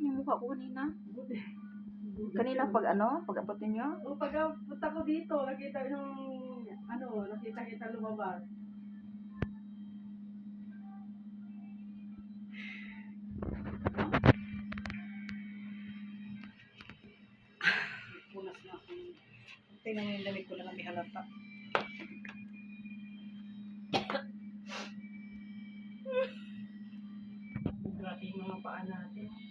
Asan yung mukha ko kanina? Kanina pag ano? Pag abot ninyo? O pag ah, punta ko dito, nakita yung, ano, nakita kita lumabas. Punas na ako. Tingnan mo yung damit ko na lang may halata. Grabe yung mga paa natin.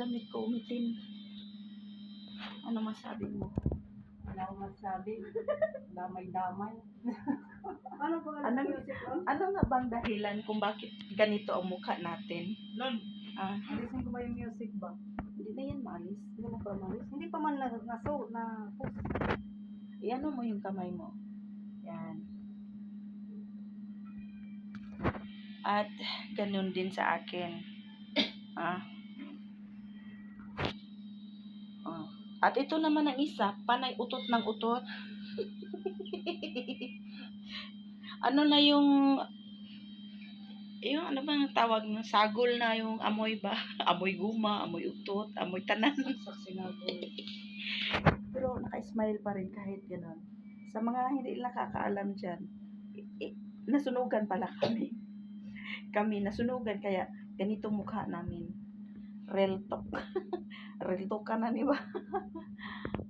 Damit ko umitim. Ano masabi mo? Wala akong masabi. Damay-damay. ano ba Ano? music on? Ano nga bang dahilan kung bakit ganito ang mukha natin? Lon, Ah, alisin ko ba yung music ba? hindi na yan maalis. Hindi na pa maalis. Hindi pa man na naso na post. Iano mo yung kamay mo. Yan. At ganun din sa akin. Ah. At ito naman ang isa, panay utot ng utot. ano na yung yung ano bang tawag ng sagol na yung amoy ba? amoy guma, amoy utot, amoy tanan. Pero naka-smile pa rin kahit gano'n. Sa mga hindi nakakaalam dyan, i- nasunugan pala kami. Kami nasunugan kaya ganito mukha namin. Reltok. Reltokan aniba.